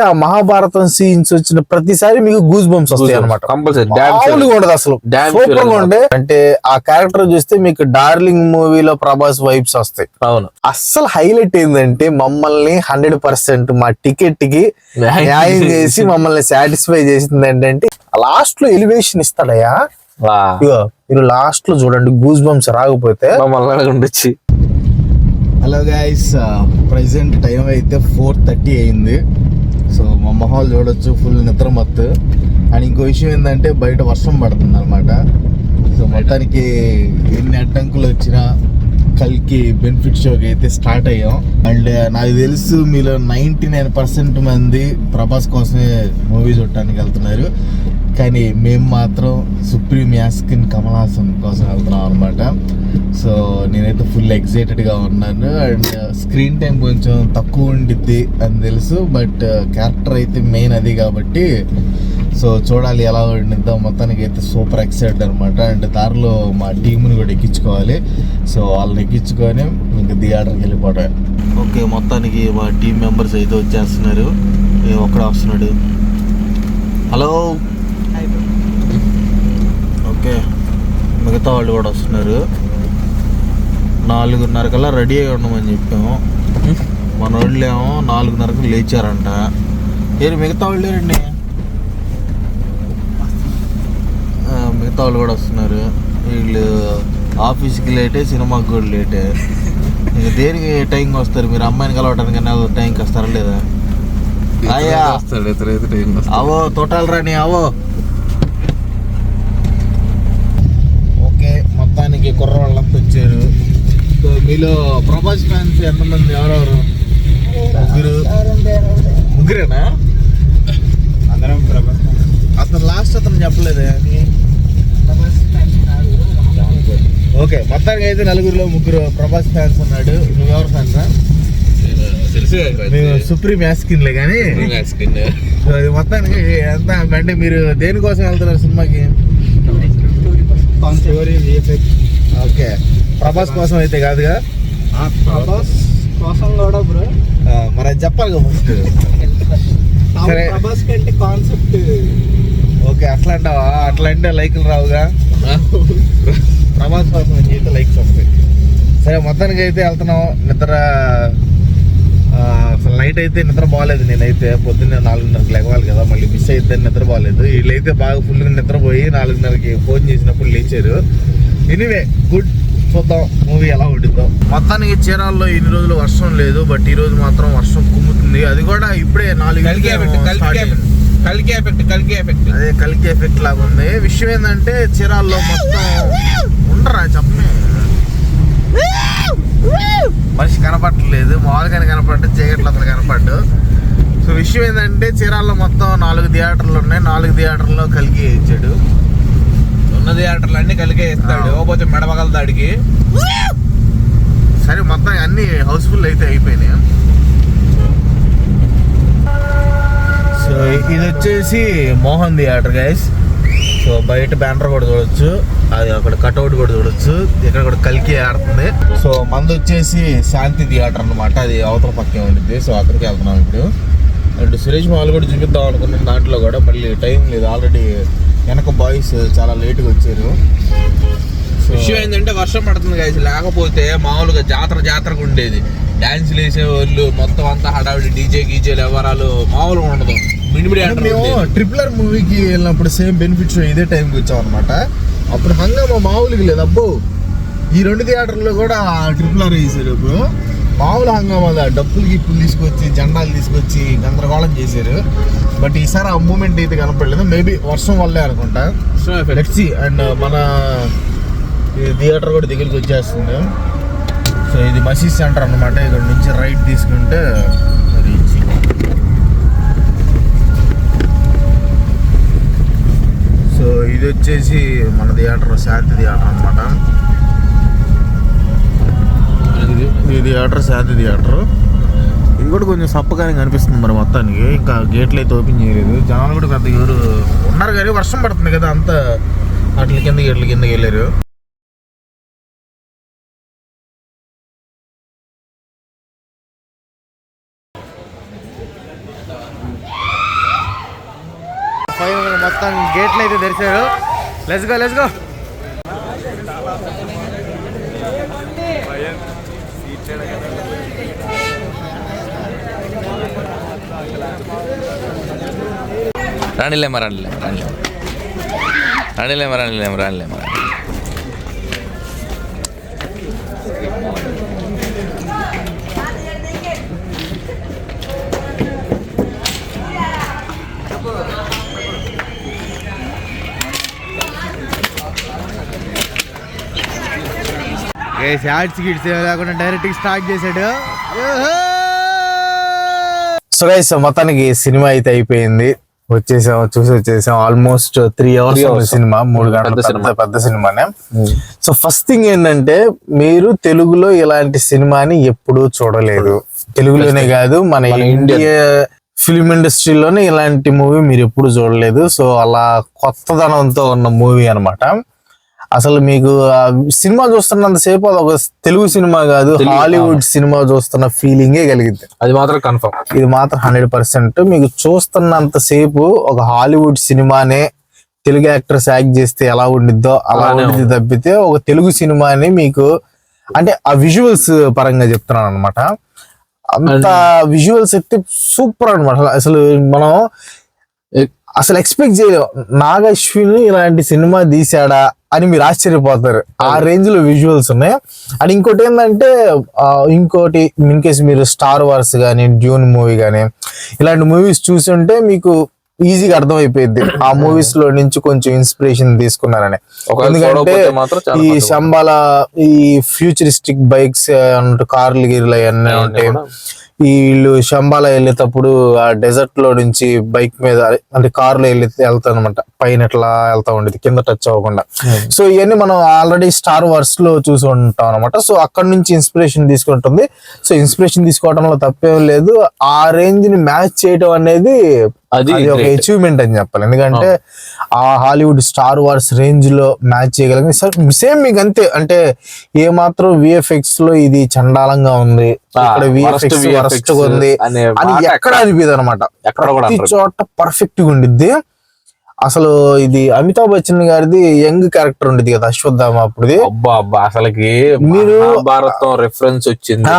ఆ మహాభారతం సీన్స్ వచ్చిన ప్రతిసారి మీకు గూస్ బంప్స్ వస్తాయి అనమాట ఉండదు అసలు. సూపర్గా ఉండే అంటే ఆ క్యారెక్టర్ చూస్తే మీకు డార్లింగ్ మూవీలో ప్రభాస్ వైబ్స్ వస్తాయి. అవును. అస్సలు హైలైట్ ఏంటంటే మమ్మల్ని హండ్రెడ్ పర్సెంట్ మా టికెట్కి న్యాయం చేసి. మమ్మల్ని సాటిస్ఫై చేసింది ఏంటంటే లాస్ట్లో ఎలివేషన్. ఇగో మీరు లాస్ట్లో చూడండి గూస్ బంప్స్ రాకపోతే. మమ్మల్ని హలో గైస్ ప్రెసెంట్ టైం అయితే ఫోర్ థర్టీ అయింది. సో మా మొహాలు చూడొచ్చు ఫుల్ నిద్ర మత్తు. అండ్ ఇంకో విషయం ఏంటంటే బయట వర్షం పడుతుంది అనమాట సో మొత్తానికి ఎన్ని అడ్డంకులు వచ్చినా కల్కి బెనిఫిట్ షోకి అయితే స్టార్ట్ అయ్యాం. అండ్ నాకు తెలుసు మీలో నైంటీ నైన్ పర్సెంట్ మంది ప్రభాస్ కోసమే మూవీ చూడటానికి వెళ్తున్నారు. కానీ మేము మాత్రం సుప్రీం యాస్కిన్ కమల్ హాసన్ కోసం వెళ్తున్నాం అనమాట సో నేనైతే ఫుల్ ఎక్సైటెడ్గా ఉన్నాను. అండ్ స్క్రీన్ టైం కొంచెం తక్కువ ఉండిద్ది అని తెలుసు బట్ క్యారెక్టర్ అయితే మెయిన్ అది కాబట్టి సో చూడాలి ఎలా ఉండిద్దో. మొత్తానికి అయితే సూపర్ ఎక్సైటెడ్ అనమాట అండ్ దారిలో మా టీంని కూడా ఎక్కించుకోవాలి. సో వాళ్ళని ఎక్కించుకొని ఇంకా థియేటర్కి వెళ్ళిపోవడం ఓకే మొత్తానికి మా టీం మెంబర్స్ అయితే వచ్చేస్తున్నారు. ఒక్కడ వస్తున్నాడు? హలో? ఓకే మిగతా వాళ్ళు కూడా వస్తున్నారు. నాలుగున్నర కల్లా రెడీ అయి ఉండమని చెప్పాము. మన వాళ్ళు ఏమో నాలుగున్నరకు లేచారంట. ఏరు మిగతా వాళ్ళు లేరండి మిగతా వాళ్ళు కూడా వస్తున్నారు. వీళ్ళు ఆఫీస్కి లేటే సినిమాకి కూడా లేటే. ఇంకా దేనికి టైంకి వస్తారు? మీరు అమ్మాయిని కలవటానికి టైంకి వస్తారా లేదా? అయ్యా! అవో తోటాలు రాని అవో ఓకే మొత్తానికి కుర్రవాళ్ళంతా వచ్చారు సో మీలో ప్రభాస్ ఫ్యాన్స్ ఎంతమంది? ఎవరెవరు? ముగ్గురు? ముగ్గురేనా? అందరం ప్రభాస్ అతను లాస్ట్ అతను చెప్పలేదే. ఓకే మొత్తానికి అయితే నలుగురిలో ముగ్గురు ప్రభాస్ ఫ్యాన్స్ ఉన్నాడు. నువ్వెవరు ఫ్యాన్స్ తెలుసు మేము సుప్రీం యాస్కిన్లే కానీ మొత్తానికి ఎంత అంటే మీరు దేనికోసం వెళ్తున్నారు సినిమాకి? ఓకే. ప్రభాస్ కోసం అయితే కాదుగా. ప్రభాస్ కోసం కూడా బ్రో. మరి అది చెప్పాలి కదా ఫస్ట్ సరే. ప్రభాస్ కంటే కాన్సెప్ట్ ఓకే అట్లా అంటావా? అట్లా అంటే లైకులు రావుగా. ప్రభాస్ కోసం అయితే లైక్స్ వస్తాయి. సరే మొత్తానికి అయితే వెళ్తున్నాం. నిద్ర ఆ, అసలు నైట్ అయితే నిద్ర బాగాలేదు నేనైతే. పొద్దున్నే నాలుగున్నరకు లెగవాలి కదా మళ్ళీ మిస్ అయితే నిద్ర బాగాలేదు వీళ్ళైతే బాగా ఫుల్గా నిద్రపోయి నాలుగున్నరకి ఫోన్ చేసినప్పుడు లేచారు. ఎనీవే గుడ్ చూద్దాం మూవీ ఎలా ఉంటుందో మొత్తానికి చీరాల్లో ఇన్ని రోజులు వర్షం లేదు బట్ ఈ రోజు మాత్రం వర్షం కుమ్ముతుంది. అది కూడా ఇప్పుడే నాలుగు కలికి ఎఫెక్ట్ కలికి ఎఫెక్ట్ అదే కలికి ఎఫెక్ట్ లాగా ఉంది. విషయం ఏంటంటే చీరాల్లో మొత్తం ఉండరా చెప్పమే మనిషి కనపడట్లేదు మామూలుగానే కనపడ్డు చీకట్లో అతను కనపడ్డు. సో విషయం ఏంటంటే చీరాల్లో మొత్తం నాలుగు థియేటర్లు ఉన్నాయి. నాలుగు థియేటర్లో కలిగి ఇచ్చాడు. ఉన్న థియేటర్లు అన్ని కలిగే ఇస్తాడు. పోతే మెడపగల దాడికి. సరే మొత్తం అన్ని హౌస్ఫుల్ అయితే అయిపోయినాయి. సో ఇది వచ్చేసి మోహన్ థియేటర్ గైస్ సో బయట బ్యానర్ కూడా చూడొచ్చు. అది అక్కడ కట్అవుట్ కూడా చూడొచ్చు. ఇక్కడ కూడా కలికి ఆడుతుంది. సో మంది వచ్చేసి శాంతి థియేటర్ అన్నమాట. అది అవతల పక్కే ఉండిద్ది. సో అక్కడికి వెళ్తున్నాం ఇప్పుడు. అండ్ సురేష్ మాల్ కూడా చూపిద్దాం అనుకున్నాను దాంట్లో కూడా. మళ్ళీ టైం లేదు. ఆల్రెడీ వెనక బాయ్స్ చాలా లేట్గా వచ్చారు. విషయం ఏంటంటే వర్షం పడుతుంది guys. లేకపోతే మామూలుగా జాతర జాతరకు ఉండేది. డాన్సులు వేసేవాళ్ళు మొత్తం అంతా హడావిడి డీజే గీజేలు ఎవరాలు మామూలుగా ఉండదు. మిడిమిడి మేము ట్రిపులర్ మూవీకి వెళ్ళినప్పుడు సేమ్ బెనిఫిట్ షో ఇదే టైంకి వచ్చాం అనమాట అప్పుడు హంగామా మామూలుగా లేదు. అబ్బో ఈ రెండు థియేటర్లో కూడా ట్రిపులర్ వేసారు ఇప్పుడు. మామూలు కాదు. డప్పులు గిప్పులు తీసుకొచ్చి జెండాలు తీసుకొచ్చి గందరగోళం చేశారు. బట్ ఈసారి ఆ మూమెంట్ అయితే కనపడలేదు. మేబీ వర్షం వల్లే అనుకుంటా. లెట్స్ అండ్ మన ఈ థియేటర్ కూడా దగ్గరికి వచ్చేస్తుంది. సో ఇది మసీద్ సెంటర్ అన్నమాట. ఇక్కడ నుంచి రైట్ తీసుకుంటే రీచ్ సో ఇది వచ్చేసి మన థియేటర్ శాంతి థియేటర్ అనమాట ఈ థియేటర్ శాంతి థియేటర్ ఇది కూడా కొంచెం సప్పగానే కనిపిస్తుంది మరి మొత్తానికి. ఇంకా గేట్లు అయితే ఓపెన్ చేయలేదు. జనాలు కూడా పెద్ద ఎవరు ఉన్నారు కానీ వర్షం పడుతుంది కదా అంత అట్ల కింద గేట్ల కిందకి వెళ్ళారు. మొత్తం గేట్లు అయితే తెరిచారు. లెట్స్ గో ரணிலேம்மா ரணிலே ரணிலே ரணிலேம்மா ரணிலேம்மா ரணிலேம்மா గిట్స్ లేకుండా డైరెక్ట్ స్టార్ట్ చేశాడు. సో గైస్ మొత్తానికి సినిమా అయితే అయిపోయింది. వచ్చేసాం చూసి వచ్చేసాం. Almost three hours. సినిమా. మూడు గంటల పెద్ద పెద్ద సినిమా. పెద్ద సినిమానే. సో ఫస్ట్ థింగ్ ఏంటంటే మీరు తెలుగులో ఇలాంటి సినిమాని ఎప్పుడూ చూడలేదు. తెలుగులోనే కాదు మన ఇండియా ఫిల్మ్ ఇండస్ట్రీలోనే ఇలాంటి మూవీ మీరు ఎప్పుడు చూడలేదు. సో అలా కొత్తదనంతో ఉన్న మూవీ అన్నమాట. అసలు మీకు సినిమా చూస్తున్నంత సేపు అది ఒక తెలుగు సినిమా కాదు హాలీవుడ్ సినిమా చూస్తున్న ఫీలింగే కలిగింది అది మాత్రం కన్ఫర్మ్ ఇది మాత్రం హండ్రెడ్ పర్సెంట్ మీకు చూస్తున్నంత సేపు ఒక హాలీవుడ్ సినిమానే తెలుగు యాక్టర్స్ యాక్ట్ చేస్తే ఎలా ఉండిద్దో అలా ఉండిద్ది తప్పితే ఒక తెలుగు సినిమాని మీకు అంటే ఆ విజువల్స్ పరంగా చెప్తున్నాను అనమాట అంత విజువల్స్ అయితే సూపర్ అనమాట అసలు మనం అసలు ఎక్స్పెక్ట్ చేయలేం నాగశ్విన్ ఇలాంటి సినిమా తీసాడా అని మీరు ఆశ్చర్యపోతారు. ఆ రేంజ్లో విజువల్స్ ఉన్నాయి. అండ్ ఇంకోటి ఏంటంటే ఇంకోటి ఇన్ కేసు మీరు స్టార్ వార్స్ కానీ డ్యూన్ మూవీ కానీ ఇలాంటి మూవీస్ చూస్తుంటే మీకు ఈజీగా అర్థమైపోయింది ఆ మూవీస్లో నుంచి కొంచెం ఇన్స్పిరేషన్ తీసుకున్నారని. ఎందుకంటే ఈ. శంబాల ఈ ఫ్యూచరిస్టిక్ బైక్స్ కార్లు గిర్లు అవన్నీ ఉంటాయి కూడా. వీళ్ళు శంబాల వెళ్ళేటప్పుడు ఆ డెజర్ట్లో నుంచి బైక్ మీద అంటే కార్లో వెళ్ళి వెళ్తాను అనమాట పైన ఎట్లా వెళ్తా ఉండేది కింద టచ్ అవ్వకుండా. సో ఇవన్నీ మనం ఆల్రెడీ స్టార్ వర్స్లో చూసి ఉంటాం అనమాట సో అక్కడ నుంచి ఇన్స్పిరేషన్ తీసుకుంటుంది. సో ఇన్స్పిరేషన్ తీసుకోవడంలో తప్పేం లేదు. ఆ రేంజ్ని మ్యాచ్ చేయడం అనేది అది ఒక. అచీవ్మెంట్ అని చెప్పాలి. ఎందుకంటే ఆ హాలీవుడ్ స్టార్ వార్స్ రేంజ్లో మ్యాచ్ చేయగలిగింది సేమ్ మీకు అంతే. అంటే ఏ మాత్రం విఎఫ్ఎక్స్లో ఇది చండాలంగా ఉంది. ఇక్కడ విఎఫ్ఎక్స్ వరస్ట్ ఉంది అనే ఎక్కడ అనిపిదు అనమాట ఎక్కడ కూడా. చోట పర్ఫెక్ట్గా ఉండిద్ది. అసలు ఇది అమితాబ్ బచ్చన్ గారిది యంగ్ క్యారెక్టర్ ఉండేది కదా అశ్వత్థామ అప్పుడుది. అబ్బా అబ్బా అసలుకి మీరు- మహాభారతం రెఫరెన్స్ వచ్చింది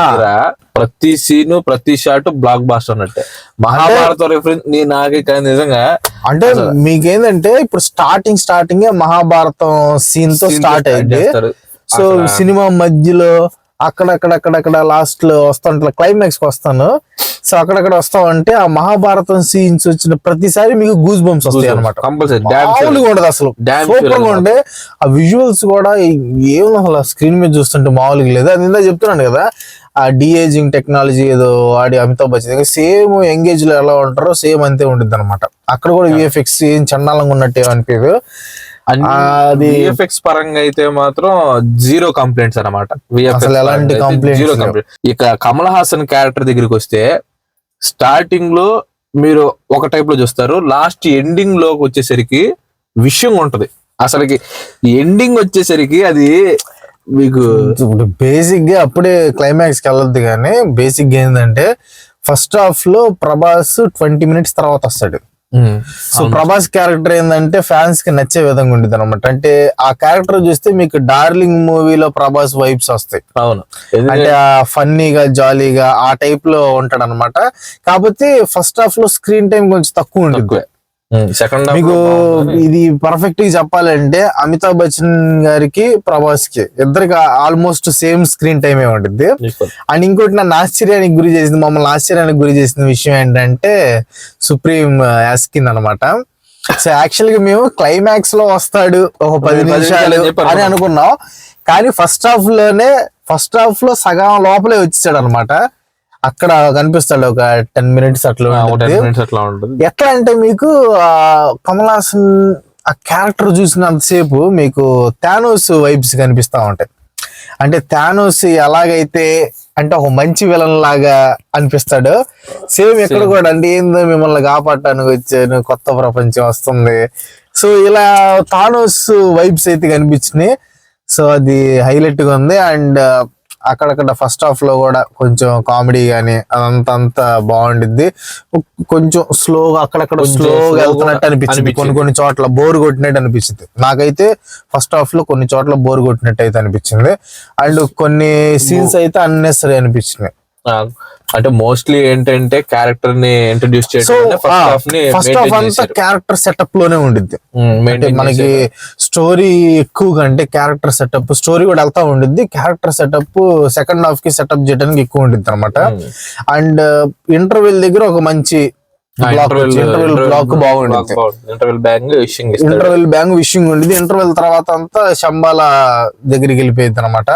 ప్రతి సీన్ ప్రతి షాట్ బ్లాక్ బాస్టర్ అన్నట్టే మహాభారతం రెఫరెన్స్ నీ నాకే కానీ నిజంగా అంటే మీకేందంటే ఇప్పుడు స్టార్టింగ్ స్టార్టింగ్ మహాభారతం సీన్తో స్టార్ట్ అయింది. సో సినిమా మధ్యలో అక్కడక్కడక్కడక్కడ లాస్ట్లో వస్తాను క్లైమాక్స్కి వస్తాను. సో అక్కడక్కడ వస్తామంటే ఆ మహాభారతం సీన్స్ వచ్చిన ప్రతిసారి మీకు గూస్ బంప్స్ వస్తాయి అనమాట మామూలుగా ఉండదు అసలు. సూపర్గా ఉండే ఆ విజువల్స్ కూడా ఏం అసలు స్క్రీన్ మీద చూస్తుంటే మామూలుగా లేదు. అది ఇందా చెప్తున్నాను కదా ఆ డిఏజింగ్ టెక్నాలజీ ఏదో వాడి అమితాబ్ బచ్చన్ సేమ్ ఎంగేజ్లో ఎలా ఉంటారో సేమ్ అంతే ఉంటుంది అనమాట అక్కడ కూడా విఎఫ్ఎక్స్ ఏం చండాలంగా ఉన్నట్టు అనిపించదు అది- విఎఫ్ఎక్స్ పరంగా అయితే మాత్రం జీరో కంప్లైంట్స్ అనమాట అసలు ఎలాంటి complaints జీరో. కంప్లైంట్ ఇక కమల్ హాసన్ క్యారెక్టర్ దగ్గరికి వస్తే స్టార్టింగ్లో మీరు ఒక టైప్లో చూస్తారు లాస్ట్ ఎండింగ్లోకి వచ్చేసరికి విషయం ఉంటది. అసలుకి ఎండింగ్ వచ్చేసరికి అది మీకు బేసిక్గా అప్పుడే క్లైమాక్స్కి వెళ్ళొద్దు కానీ బేసిక్గా ఏంటంటే ఫస్ట్ హాఫ్లో ప్రభాస్ ట్వంటీ మినిట్స్ తర్వాత వస్తాడు. సో ప్రభాస్ క్యారెక్టర్ ఏంటంటే ఫ్యాన్స్కి నచ్చే విధంగా ఉండేది అనమాట అంటే ఆ క్యారెక్టర్ చూస్తే మీకు డార్లింగ్ మూవీలో ప్రభాస్ వైబ్స్ వస్తాయి. అవును. అంటే ఆ ఫన్నీగా జాలీగా ఆ టైప్లో ఉంటాడు అనమాట కాకపోతే ఫస్ట్ హాఫ్లో స్క్రీన్ టైం కొంచెం తక్కువ ఉంటుంది సెకండ్ మీకు ఇది పర్ఫెక్ట్గా చెప్పాలంటే అమితాబ్ బచ్చన్ గారికి ప్రభాస్కి ఇద్దరికి ఆల్మోస్ట్ సేమ్ స్క్రీన్ టైం ఏ ఉంటుంది అండ్ ఇంకోటి నన్ను ఆశ్చర్యానికి గురి చేసింది మమ్మల్ని ఆశ్చర్యానికి గురి చేసిన విషయం ఏంటంటే సుప్రీం యాస్కిన్ అనమాట సో యాక్చువల్గా మేము క్లైమాక్స్లో వస్తాడు ఒక పది నిమిషాలు అని అనుకున్నాం. కానీ ఫస్ట్ హాఫ్లోనే ఫస్ట్ హాఫ్లో సగం లోపలే వచ్చేసాడు అనమాట అక్కడ కనిపిస్తాడు ఒక టెన్ మినిట్స్ అట్లా ఉంటుంది. మినిట్స్ అట్లా ఉంటుంది. ఎట్లా అంటే మీకు కమల్ హాసన్ ఆ క్యారెక్టర్ చూసినంతసేపు మీకు థానోస్ వైబ్స్ కనిపిస్తా ఉంటాయి. అంటే థానోస్ ఎలాగైతే అంటే ఒక మంచి విలన్ లాగా అనిపిస్తాడు సేమ్ ఇక్కడ కూడా అంటే ఏందో మిమ్మల్ని కాపాడటానికి వచ్చాను కొత్త ప్రపంచం వస్తుంది. సో ఇలా థానోస్ వైబ్స్ అయితే కనిపించినాయి. సో అది హైలైట్గా ఉంది. అండ్ అక్కడక్కడ ఫస్ట్ హాఫ్లో కూడా కొంచెం కామెడీ గానీ అదంతా అంతా బాగుండిద్ది. కొంచెం స్లోగా అక్కడక్కడ స్లోగా వెళ్తున్నట్టు అనిపించింది. కొన్ని కొన్ని చోట్ల బోర్ కొట్టినట్టు అనిపించింది. నాకైతే ఫస్ట్ హాఫ్లో కొన్ని చోట్ల బోర్ కొట్టినట్టు అయితే అనిపించింది. అండ్ కొన్ని సీన్స్ అయితే అన్నెసరీ అనిపించినాయి. అంటే మోస్ట్లీ ఏంటంటే క్యారెక్టర్ని ఇంట్రడ్యూస్ చేయడం ఫస్ట్ హాఫ్ని ఫస్ట్ హాఫ్ అంతా క్యారెక్టర్ సెటప్లోనే ఉండిద్ది. అంటే మనకి స్టోరీ ఎక్కువగా అంటే క్యారెక్టర్ సెటప్ స్టోరీ కూడా వెళ్తా ఉండిద్ది. క్యారెక్టర్ సెటప్ సెకండ్ హాఫ్కి సెటప్ చేయడానికి ఎక్కువ ఉండిద్ది అనమాట అండ్ ఇంటర్వెల్ దగ్గర ఒక మంచి block interval bang wishing interval bang wishing ఉండేది ఇంటర్వెల్ తర్వాత అంతా శంబాల దగ్గరికి వెళ్ళిపోయింది అనమాట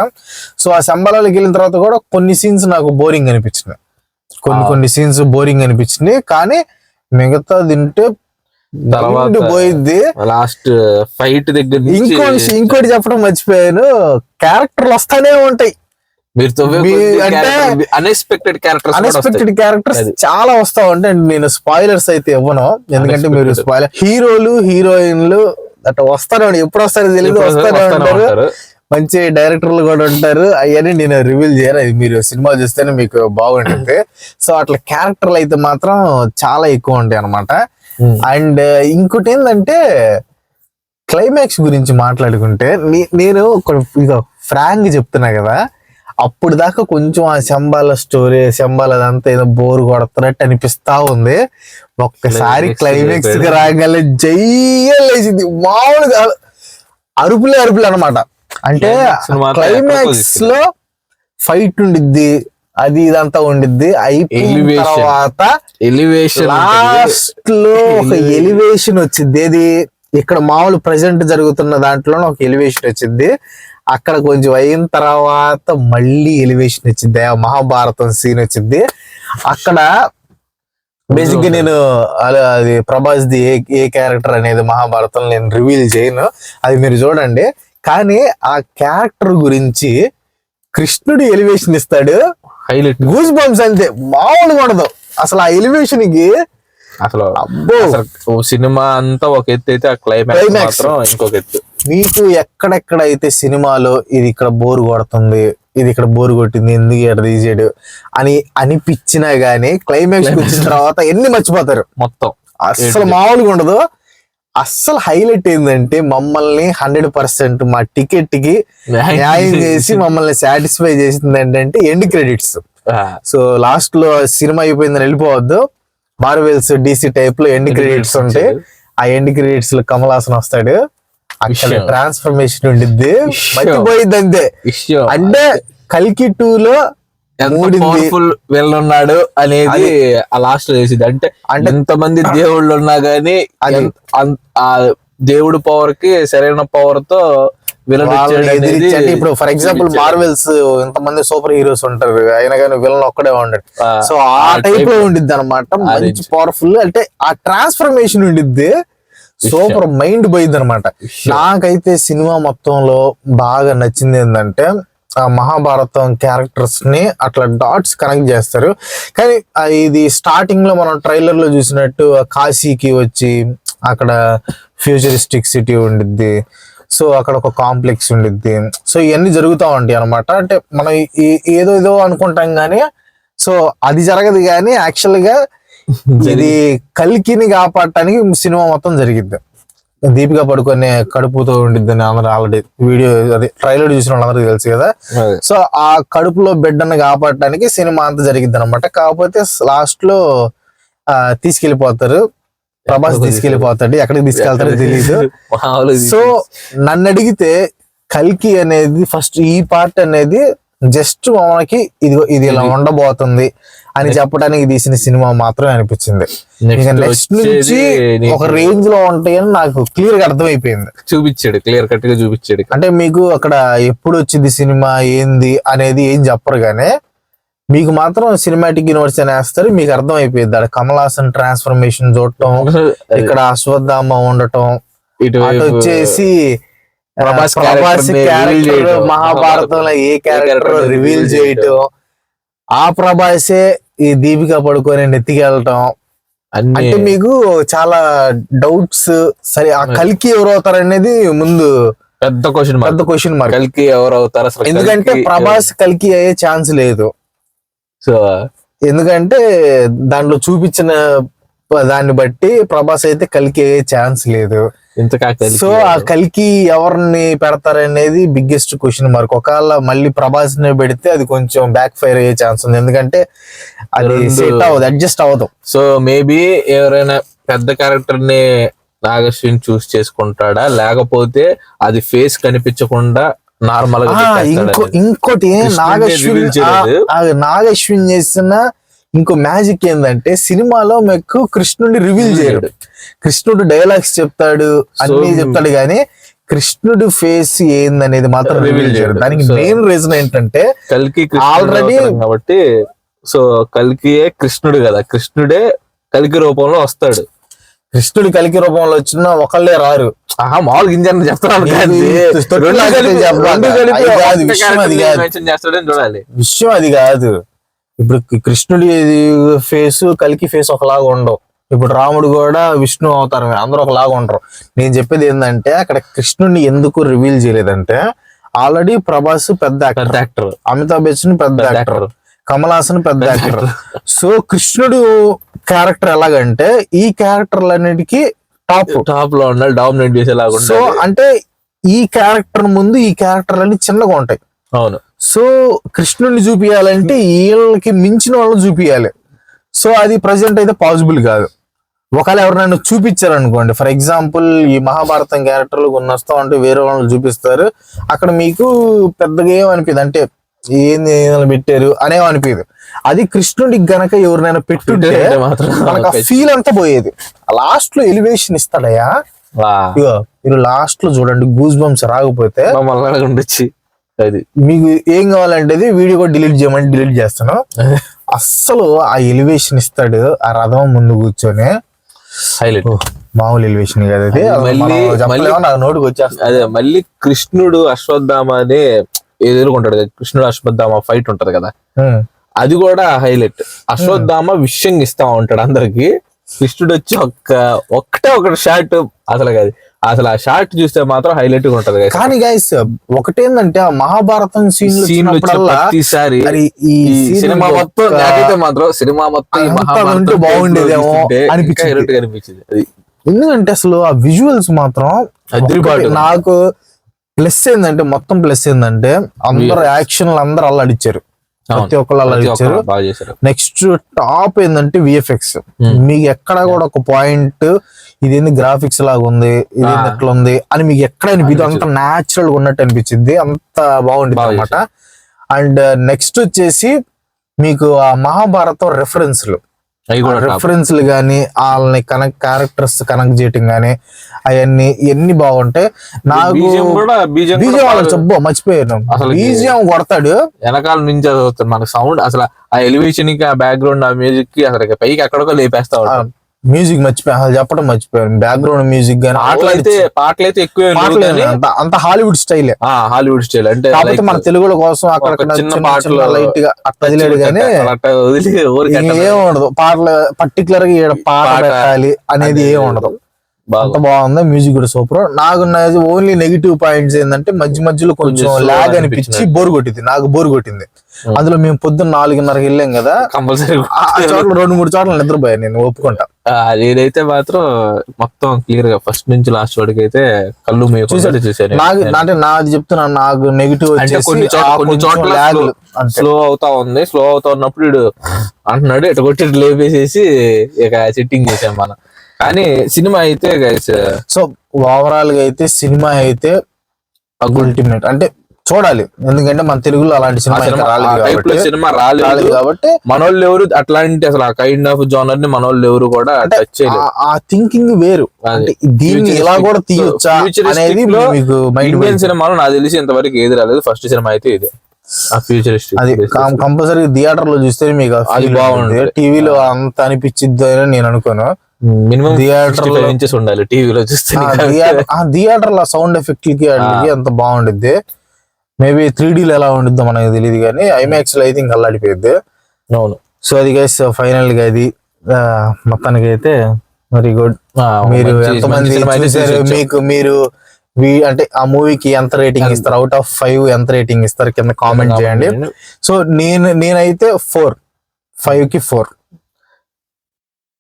సో ఆ శంబాలకి వెళ్ళిన తర్వాత కూడా కొన్ని సీన్స్ నాకు బోరింగ్ అనిపించినాయి. కొన్ని కొన్ని సీన్స్ బోరింగ్ అనిపించినాయి. కానీ మిగతా తింటే తర్వాత పోయిద్ది లాస్ట్ ఫైట్ దగ్గర ఇంకోటి ఇంకోటి చెప్పడం మర్చిపోయాను. క్యారెక్టర్లు వస్తానే ఉంటాయి. మీరు అన్ఎక్స్పెక్టెడ్ క్యారెక్టర్స్ అన్ఎక్స్పెక్టెడ్ క్యారెక్టర్స్. చాలా వస్తా ఉంటాయి నేను స్పాయిలర్స్ అయితే ఇవ్వను. ఎందుకంటే మీరు. స్పాయిలర్ హీరోలు హీరోయిన్లు అట్లా ఉంటాయి ఎప్పుడు వస్తారో తెలియదు వస్తానే ఉంటారు మంచి డైరెక్టర్లు కూడా ఉంటారు. అవన్నీ నేను రివీల్ చేయను. అది మీరు సినిమా చూస్తేనే మీకు బాగుంటుంది. సో అట్లా క్యారెక్టర్లు అయితే మాత్రం చాలా ఎక్కువ ఉంటాయి అనమాట అండ్ ఇంకోటి ఏంటంటే క్లైమాక్స్ గురించి మాట్లాడుకుంటే నేను ఒక ఇక ఫ్రాంక్ చెప్తున్నా కదా. అప్పుడు దాకా కొంచెం ఆ శంబాల స్టోరీ శంబాల అదంతా ఏదో బోర్ కొడుతున్నట్టు అనిపిస్తా ఉంది. ఒక్కసారి క్లైమాక్స్కి. రాగానే జయ్యలేసింది మామూలుగా అరుపులే అరుపులు అనమాట అంటే క్లైమాక్స్లో ఫైట్ ఉండిద్ది అది ఇదంతా ఉండిద్ది అయిపోయిన. తర్వాత ఎలివేషన్ లాస్ట్లో ఒక ఎలివేషన్ వచ్చింది ఏది? ఇక్కడ మామూలు ప్రజెంట్ జరుగుతున్న దాంట్లో ఒక ఎలివేషన్ వచ్చింది అక్కడ కొంచెం అయిన తర్వాత మళ్ళీ ఎలివేషన్ వచ్చింది. మహాభారతం సీన్ వచ్చింది. అక్కడ బేసిక్గా నేను అది ప్రభాస్ ది ఏ ఏ క్యారెక్టర్ అనేది మహాభారతం నేను రివీల్ చేయను. అది మీరు చూడండి. కానీ ఆ క్యారెక్టర్ గురించి కృష్ణుడు ఎలివేషన్ ఇస్తాడు. హైలైట్ గూస్ బంప్స్ అంతే. మామూలుగా ఉండదు. అసలు ఆ ఎలివేషన్కి అసలు అబ్బో! అసలు సినిమా అంతా ఒక ఎత్తు అయితే ఆ క్లైమాక్స్. మాత్రం ఇంకొక ఎత్తు. మీకు ఎక్కడెక్కడైతే సినిమాలో ఇది ఇక్కడ బోర్ కొడుతుంది ఇది ఇక్కడ బోర్ కొట్టింది ఎందుకు ఇక్కడ తీసాడు అని అనిపించినా గానీ క్లైమాక్స్ వచ్చిన తర్వాత ఎన్ని మర్చిపోతారు? మొత్తం. అస్సలు మామూలుగా ఉండదు. అస్సలు హైలైట్ ఏంటంటే మమ్మల్ని హండ్రెడ్ పర్సెంట్ మా టికెట్కి న్యాయం చేసి. మమ్మల్ని సాటిస్ఫై చేసింది ఏంటంటే ఎండ్ క్రెడిట్స్ సో లాస్ట్లో సినిమా అయిపోయిందని వెళ్ళిపోవద్దు. మార్వెల్స్ డీసీ టైప్లో ఎండ్ క్రెడిట్స్ ఉంటాయి. ఆ ఎండ్ క్రెడిట్స్లో కమల్ హాసన్ వస్తాడు అక్కడ. ట్రాన్స్ఫర్మేషన్ ఉండిద్ది. మర్చిపోయింది అంతే అంటే కల్కి టూ లో వెళ్ళున్నాడు అనేది ఆ లాస్ట్లో చేసింది అంటే అంటే- ఎంతమంది దేవుళ్ళు ఉన్నా గానీ ఆ దేవుడు పవర్కి సరైన పవర్తో విలన్ ఇప్పుడు ఫర్ ఎగ్జాంపుల్. మార్వెల్స్ ఇంతమంది సూపర్ హీరోస్ ఉంటారు అయినా కానీ విలన్ ఒక్కడే ఉండడు. సో ఆ టైప్ ఉండిద్ది అనమాట. మంచి పవర్ఫుల్ అంటే ఆ ట్రాన్స్ఫర్మేషన్ ఉండిద్ది. సూపర్ మైండ్ పోయింది అనమాట. నాకైతే సినిమా మొత్తంలో బాగా నచ్చింది ఏంటంటే ఆ మహాభారతం క్యారెక్టర్స్ని అట్లా డాట్స్ కనెక్ట్ చేస్తారు. కానీ ఇది స్టార్టింగ్లో మనం ట్రైలర్లో చూసినట్టు కాశీకి వచ్చి అక్కడ ఫ్యూచరిస్టిక్ సిటీ ఉండిద్ది. సో అక్కడ ఒక కాంప్లెక్స్ ఉండిద్ది. సో ఇవన్నీ జరుగుతూ ఉంటాయి అనమాట అంటే మనం ఏదో ఏదో అనుకుంటాం కానీ సో అది జరగదు కానీ యాక్చువల్గా ఇది కల్కిని కాపాడటానికి సినిమా మొత్తం జరిగిద్ది. దీపిక పడుకొని కడుపుతో ఉండిద్ది అని అందరూ ఆల్రెడీ వీడియో అదే ట్రైలర్ చూసిన వాళ్ళందరికీ తెలుసు కదా. సో ఆ కడుపులో బిడ్డను కాపాడటానికి సినిమా అంతా జరిగిద్ది అనమాట కాకపోతే లాస్ట్లో తీసుకెళ్ళిపోతారు ప్రభాస్ తీసుకెళ్ళిపోతాడు ఎక్కడికి తీసుకెళ్తారో తెలియదు సో నన్ను అడిగితే కల్కి అనేది ఫస్ట్ ఈ పార్ట్ అనేది జస్ట్ మనకి ఇది ఇది ఇలా. ఉండబోతుంది అని చెప్పడానికి తీసిన సినిమా మాత్రమే అనిపించింది. నెక్స్ట్ నుంచి ఒక రేంజ్లో ఉంటాయని నాకు క్లియర్గా అర్థమైపోయింది. చూపించాడు క్లియర్ కట్గా చూపించాడు. అంటే మీకు అక్కడ ఎప్పుడు వచ్చింది సినిమా ఏంది అనేది ఏం చెప్పరు గానీ మీకు మాత్రం సినిమాటిక్ యూనివర్స్ అని వేస్తారు. మీకు అర్థం అయిపోయింది అక్కడ కమల్ హాసన్ ట్రాన్స్ఫర్మేషన్ చూడటం ఇక్కడ అశ్వత్థామ ఉండటం ఇటు అటు వచ్చేసి ప్రభాస్ క్యారెక్టర్. మహాభారతంలో ఏ క్యారెక్టర్ రివీల్ చేయటం. ఆ ప్రభాసే ఈ దీపిక పడుకొని నెత్తికెళ్ళటం. అంటే మీకు చాలా డౌట్స్ సరే ఆ కలికి ఎవరు అవుతారు అనేది ముందు పెద్ద క్వశ్చన్ పెద్ద క్వశ్చన్ మార్క్ కల్కి ఎవరు అవుతారు ఎందుకంటే ప్రభాస్ కలికి అయ్యే ఛాన్స్ లేదు. సో ఎందుకంటే దాంట్లో చూపించిన దాన్ని బట్టి ప్రభాస్ అయితే కలికి అయ్యే ఛాన్స్ లేదు. సో ఆ కలికి ఎవరిని పెడతారనేది బిగ్గెస్ట్ క్వశ్చన్ మార్క్ ఒకవేళ మళ్ళీ ప్రభాస్ని పెడితే అది కొంచెం బ్యాక్ ఫైర్ అయ్యే ఛాన్స్ ఉంది. ఎందుకంటే అది సెట్ అవ్వదు అడ్జస్ట్ అవ్వదు. సో మేబీ ఎవరైనా పెద్ద క్యారెక్టర్ని నాగశ్విన్ చూస్ చేసుకుంటాడా? లేకపోతే అది ఫేస్ కనిపించకుండా నార్మల్గా ఇంకో? ఇంకోటి నాగశ్విన్ నాగశ్విన్ చేసిన ఇంకో మ్యాజిక్ ఏంటంటే సినిమాలో మీకు కృష్ణుడిని రివీల్ చేయడు. కృష్ణుడు డైలాగ్స్ చెప్తాడు అన్ని చెప్తాడు కానీ కృష్ణుడి ఫేస్ ఏందనేది మాత్రం రివీల్ చేయడు. దానికి మెయిన్ రీజన్ ఏంటంటే కల్కి కృష్ణుడు అవతారం కాబట్టి సో కల్కియే కృష్ణుడు కదా. కృష్ణుడే కల్కి రూపంలో వస్తాడు. కృష్ణుడి కలికి రూపంలో వచ్చిన ఒకళ్ళే రారు. మామూలుగా ఇంజన్ చెప్తున్నాను విషయం అది కాదు. mention చేస్తాడని చూడాలి. విషయం అది కాదు. ఇప్పుడు కృష్ణుడి ఫేస్ కలికి ఫేస్ ఒకలాగా ఉండవు. ఇప్పుడు రాముడు కూడా విష్ణు అవతారమే అందరూ ఒకలాగా ఉండరు. నేను చెప్పేది ఏంటంటే అక్కడ కృష్ణుడిని ఎందుకు రివీల్ చేయలేదంటే ఆల్రెడీ ప్రభాస్ పెద్ద యాక్టర్ అమితాబ్ బచ్చన్ పెద్ద పెద్ద యాక్టర్ actor. కమల్ హాసన్ పెద్ద యాక్టర్ సో కృష్ణుడు క్యారెక్టర్ ఎలాగంటే ఈ క్యారెక్టర్లన్నిటికీ టాప్ టాప్లో ఉండాలి డామినేట్ చేసేలాగా సో అంటే ఈ క్యారెక్టర్ ముందు ఈ క్యారెక్టర్లన్నీ చిన్నగా ఉంటాయి. అవును. సో కృష్ణుడిని చూపియాలంటే వీళ్ళకి మించిన వాళ్ళని చూపియాలి. సో అది ప్రజెంట్ అయితే పాసిబుల్ కాదు. ఒకవేళ ఎవరినైనా చూపించారనుకోండి ఫర్ ఎగ్జాంపుల్ ఈ మహాభారతం క్యారెక్టర్లు కొన్ని వస్తా ఉంటే వేరే వాళ్ళని చూపిస్తారు. అక్కడ మీకు పెద్దగా ఏమనిపించదు అంటే ఏంది పెట్టారు అనేవి అనిపించదు అది కృష్ణుడికి గనక ఎవరినైనా పెట్టుంటే మనకు ఆ ఫీల్ అంతా పోయేది. లాస్ట్లో ఎలివేషన్ ఇస్తాడయ్యా. మీరు లాస్ట్లో చూడండి గూస్ బంప్స్ రాకపోతే ఉండొచ్చు. అది. మీకు ఏం కావాలంటే వీడియో కూడా డిలీట్ చేయమని డిలీట్ చేస్తాను. అస్సలు ఆ ఎలివేషన్ ఇస్తాడు ఆ రథం ముందు కూర్చొని. హైలైట్ మామూలు ఎలివేషన్ కాదు అది మళ్ళీ- నోటికి వచ్చేస్తా అదే మళ్ళీ కృష్ణుడు అశ్వత్థామ అనే ఎదుర్కొంటాడు కదా కృష్ణుడు అశ్వత్థామ ఫైట్ ఉంటది కదా. అది కూడా హైలైట్ అశ్వత్థామ విషయం ఇస్తా ఉంటాడు అందరికి. కృష్ణుడు వచ్చి ఒక్క ఒక్కటే ఒకటి షార్ట్ అసలు కాదు. అసలు ఆ షార్ట్ చూస్తే మాత్రం హైలైట్గా ఉంటది. కానీ గైస్ ఒకటేందంటే ఆ మహాభారతం సీన్ సీన్ ప్రతిసారి ఈ సినిమా మొత్తం నాకైతే మాత్రం సినిమా మొత్తం బాగుండేదేమో అనిపించింది. ఎందుకంటే అసలు ఆ విజువల్స్ మాత్రం నాకు ప్లస్ ఏంటంటే మొత్తం ప్లస్ ఏంటంటే అందరు యాక్షన్లు అందరు అల్లాడిచ్చారు ప్రతి ఒక్కళ్ళు అల్లాడిచ్చారు నెక్స్ట్ టాప్ ఏంటంటే విఎఫ్ఎక్స్ మీకు ఎక్కడ కూడా ఒక పాయింట్ ఇదేంది గ్రాఫిక్స్ లాగా ఉంది ఇదేంది ఆ. ఎట్లా ఉంది అని మీకు ఎక్కడ అనిపించదు. అంత న్యాచురల్గా ఉన్నట్టు అనిపించింది అంత బాగుంటుంది బాగా అనమాట అండ్ నెక్స్ట్ వచ్చేసి మీకు ఆ మహాభారతం రెఫరెన్స్లు. రెఫరెన్స్లు కానీ వాళ్ళని కనెక్ట్ క్యారెక్టర్స్ కనెక్ట్ చేయటం కానీ అవన్నీ ఎన్ని బాగుంటాయి నాకు బీజియం వాళ్ళకి చెప్పు మర్చిపోయాను. అసలుకి- బీజియం కొడతాడు. వెనకాల నుంచి అది వస్తుంది మనకు సౌండ్ అసలు ఆ ఎలివేషన్కి ఆ బ్యాక్గ్రౌండ్ ఆ మ్యూజిక్కి అసలు పైకి ఎక్కడికో లేపేస్తా మ్యూజిక్ మర్చిపోయాను అసలు చెప్పడం మర్చిపోయాను బ్యాక్గ్రౌండ్ మ్యూజిక్ కానీ పాటలు అయితే పాటలు అయితే ఎక్కువ అంత హాలీవుడ్ స్టైలే హాలీవుడ్ స్టైల్ అంటే కాకపోతే like మన తెలుగుల కోసం అక్కడ చిన్న పాటలు లైట్గా వదిలేడు కానీ ఏం ఉండదు. పాటలు పర్టికులర్గా పాట పాట పెట్టాలి అనేది ఏం ఉండదు. అంత బాగుంది. మ్యూజిక్ కూడా సూపర్ నాకు ఓన్లీ నెగిటివ్ పాయింట్స్ ఏంటంటే మధ్య మధ్యలో కొంచెం లాగ్ అనిపించి. బోర్ కొట్టింది. నాకు బోర్ కొట్టింది. Hmm. అందులో మేము పొద్దున్న నాలుగున్నరకి వెళ్ళాం కదా. కంపల్సరీ చోట్ల రెండు మూడు చోట్ల నిద్రపోయాను నేను ఒప్పుకుంటా. నేనైతే మాత్రం మొత్తం క్లియర్గా ఫస్ట్ నుంచి లాస్ట్ వరకు అయితే కళ్ళు మేయకుండా చూసాను నాకు అంటే నాది చెప్తున్నా నాకు నెగిటివ్ కొన్ని కొన్ని చోట్ల స్లో అవుతా ఉంది. స్లో అవుతా ఉన్నప్పుడు అంటున్నాడు. ఇటు కొట్టి లేపేసేసి ఇక సిట్టింగ్ చేసాం మనం. కానీ సినిమా అయితే గైస్ సో ఓవరాల్గా అయితే సినిమా అయితే అల్టిమేట్ అంటే చూడాలి. ఎందుకంటే మన తెలుగులో అలాంటి సినిమా రాలేదు సినిమా రాలేదు. కాబట్టి మనోళ్ళు ఎవరు అట్లాంటి అసలు ఆ కైండ్ ఆఫ్ జోనర్ని మనోళ్ళు ఎవరు కూడా టచ్ చేయలేదు. ఆ- థింకింగ్ వేరు. దీన్ని ఇలా కూడా తీయొచ్చా అనేది మీకు ఇండియన్ సినిమాలో నాకు తెలిసి ఇంతవరకు ఏది రాలేదు. ఫస్ట్ సినిమా అయితే ఇది. అది కంపల్సరీ థియేటర్లో చూస్తే మీకు అది బాగుంటుంది. టీవీలో అంత అనిపించిద్ది అని నేను అనుకోను. మినిమం థియేటర్లో ఇంచెస్ ఉండాలి టీవీలో చూస్తే థియేటర్లో సౌండ్ ఎఫెక్ట్కి అంత బాగుండిద్ది. మేబీ త్రీ డీలో ఎలా ఉండిద్దో మనకి తెలియదు కానీ ఐమాక్స్లో అయితే ఇంకా అల్లాడిపోయింది అవును. సో అది గైస్ ఫైనల్గా ఇది ఆ, మొత్తానికి అయితే వెరీ గుడ్ మీరు ఎంతమంది చూసారు. మీకు మీరు అంటే ఆ మూవీకి ఎంత రేటింగ్ ఇస్తారు? అవుట్ ఆఫ్ ఫైవ్ ఎంత రేటింగ్ ఇస్తారు? కింద కామెంట్ చేయండి. సో నేను నేనైతే ఫోర్ ఫైవ్కి ఫోర్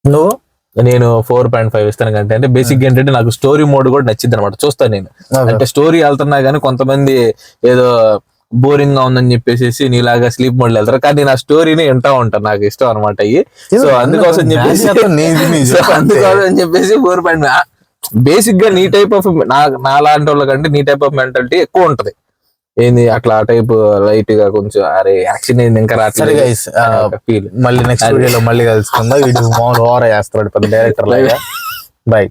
నువ్వు? నేను ఫోర్ పాయింట్ ఫైవ్ ఇస్తాను కంటే అంటే బేసిక్ ఏంటంటే నాకు స్టోరీ మోడ్ కూడా నచ్చింది అనమాట చూస్తాను నేను. అంటే స్టోరీ వెళ్తున్నా కానీ కొంతమంది ఏదో బోరింగ్గా ఉందని చెప్పేసి నీలాగా స్లీప్ మోడ్ వెళ్తారు. కానీ నా స్టోరీని వింటా ఉంటాను. నాకు ఇష్టం అనమాట అయ్యి. సో అందుకోసం చెప్పేసి. అందుకోసం అని చెప్పేసి ఫోర్ పాయింట్ బేసిక్గా నీ టైప్ ఆఫ్ నా నా లాంటి వాళ్ళకంటే నీ టైప్ ఆఫ్ మెంటాలిటీ ఎక్కువ ఉంటది. ఏంది అట్లా ఆ టైప్ లైట్గా కొంచెం అరే యాక్షన్ ఏంది ఇంకా రాట్లేదు మళ్ళీ నెక్స్ట్ వీడియోలో మళ్ళీ కలుసుకుందాం. వీడియో మామూలు ఓవర్ చేస్తాడు పెద్ద డైరెక్టర్ లాగా. బై